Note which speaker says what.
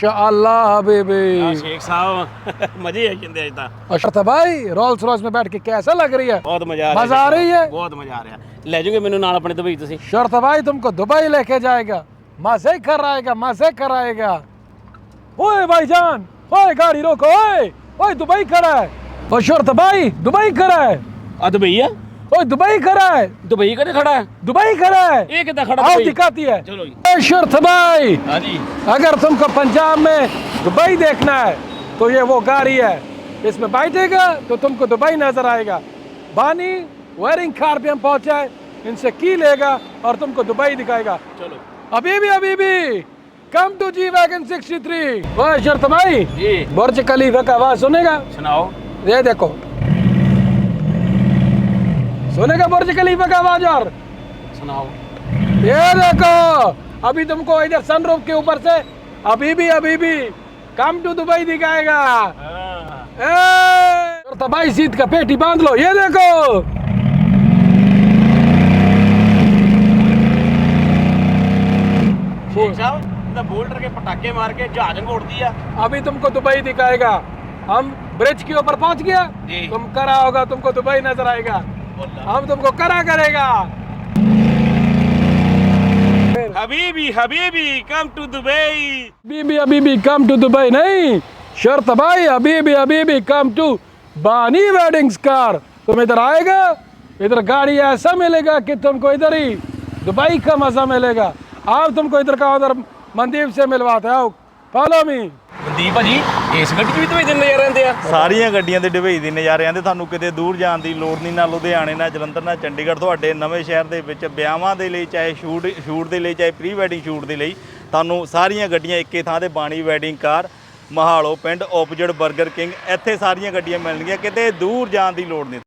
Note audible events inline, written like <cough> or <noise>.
Speaker 1: माशाल्लाह हबीबी
Speaker 2: ਆ ਸ਼ੇਖ ਸਾਹਿਬ <laughs> ਮਜ਼ੇ ਆ ਜਾਂਦੇ ਅੱਜ ਤਾਂ
Speaker 1: अशरफ भाई रोल्स रॉयस में बैठ के कैसा लग रही है
Speaker 2: ਬਹੁਤ ਮਜ਼ਾ ਆ ਰਿਹਾ
Speaker 1: मजा आ रही है
Speaker 2: ਬਹੁਤ ਮਜ਼ਾ ਆ ਰਿਹਾ ਲੈ ਜਾਓਗੇ ਮੈਨੂੰ ਨਾਲ ਆਪਣੇ ਦੁਬਈ ਤੁਸੀਂ
Speaker 1: शरत भाई तुमको दुबई लेके जाएगा मजे कर आएगा मजे कर आएगा ओए भाईजान ओए गाड़ी रोको ओए ओए दुबई खड़ा है ओ शरत भाई दुबई खड़ा है
Speaker 2: ਆ ਦੁਬਈ ਆ
Speaker 1: दुबई खड़ा है।
Speaker 2: दुबई का खड़ा है?
Speaker 1: दुबई खड़ा है।
Speaker 2: एक कितना खड़ा
Speaker 1: आओ दिखाती है।
Speaker 2: चलो
Speaker 1: भाई।
Speaker 2: हाँ
Speaker 1: अगर तुमको पंजाब में दुबई देखना है तो ये वो गाड़ी है। इसमें बैठेगा तो तुमको दुबई नज़र आएगा। बानी वेरिंग कार पे हम पहुँचा इनसे की लेगा और तुमको दुबई दिखाएगा।
Speaker 2: चलो।
Speaker 1: अभी भी अभी भी। Come to G wagon sixty three शर्त भाई। बुर्ज खलीफा का आवाज़ सुनेगा?
Speaker 2: सुनाओ।
Speaker 1: ये देखो। सोने का बुर्ज खलीफा का बाज़ार।
Speaker 2: सुनाओ।
Speaker 1: ये देखो अभी तुमको इधर सनरूफ के ऊपर से अभी भी अभी भी कम टू दुबई दिखाएगा। हाँ। तबाही तो सीध का पेटी बाँध लो ये देखो।
Speaker 2: बोल्डर के पटाखे मार के जहाज़ उड़ दिया।
Speaker 1: अभी तुमको दुबई दिखाएगा। हम ब्रिज के ऊपर पहुँच गया। तुम करा होगा तुमको दुबई नज़र आएगा। हम तुमको करा करेगा।
Speaker 2: हबीबी हबीबी कम टू दुबई
Speaker 1: बीबी हबीबी कम टू दुबई नहीं। शर्त भाई हबीबी हबीबी कम टू बानी वेडिंग्स कार तुम इधर आएगा इधर गाड़ी ऐसा मिलेगा कि तुमको इधर ही दुबई का मज़ा मिलेगा। आप तुमको इधर का उधर मंदीप से मिलवाते आओ फॉलो मी
Speaker 2: ਮਨਦੀਪ ਭਾਜੀ, ਇਸ ਗੱਡੀ 'ਚ ਵੀ ਦੁਬਈ ਦੇ ਨਜ਼ਾਰੇ ਰਹਿੰਦੇ ਆ?
Speaker 3: ਸਾਰੀਆਂ ਗੱਡੀਆਂ ਦੇ ਡੁਬਈ ਦੇ ਨਜ਼ਾਰਿਆਂ ਦੇ ਤੁਹਾਨੂੰ ਕਿਤੇ ਦੂਰ ਜਾਣ ਦੀ ਲੋੜ ਨਹੀਂ, ਨਾ ਲੁਧਿਆਣੇ, ਨਾ ਜਲੰਧਰ, ਨਾ ਚੰਡੀਗੜ੍ਹ। ਤੁਹਾਡੇ ਨਵੇਂ ਸ਼ਹਿਰ ਦੇ ਵਿੱਚ ਵਿਆਹਾਂ ਦੇ ਲਈ, ਚਾਹੇ ਸ਼ੂਟ ਸ਼ੂਟ ਦੇ ਲਈ, ਚਾਹੇ ਪ੍ਰੀ ਵੈਡਿੰਗ ਸ਼ੂਟ ਦੇ ਲਈ, ਤੁਹਾਨੂੰ ਸਾਰੀਆਂ ਗੱਡੀਆਂ ਇੱਕੇ ਥਾਂ ਤੇ, ਬਾਣੀ ਵੈਡਿੰਗ ਕਾਰ, ਮਹਾਲੋ ਪਿੰਡ ਓਪੋਜਿਟ 버ਗਰ ਕਿੰਗ, ਇੱਥੇ ਸਾਰੀਆਂ ਗੱਡੀਆਂ ਮਿਲਣਗੀਆਂ, ਕਿਤੇ ਦੂਰ ਜਾਣ ਦੀ ਲੋੜ ਨਹੀਂ।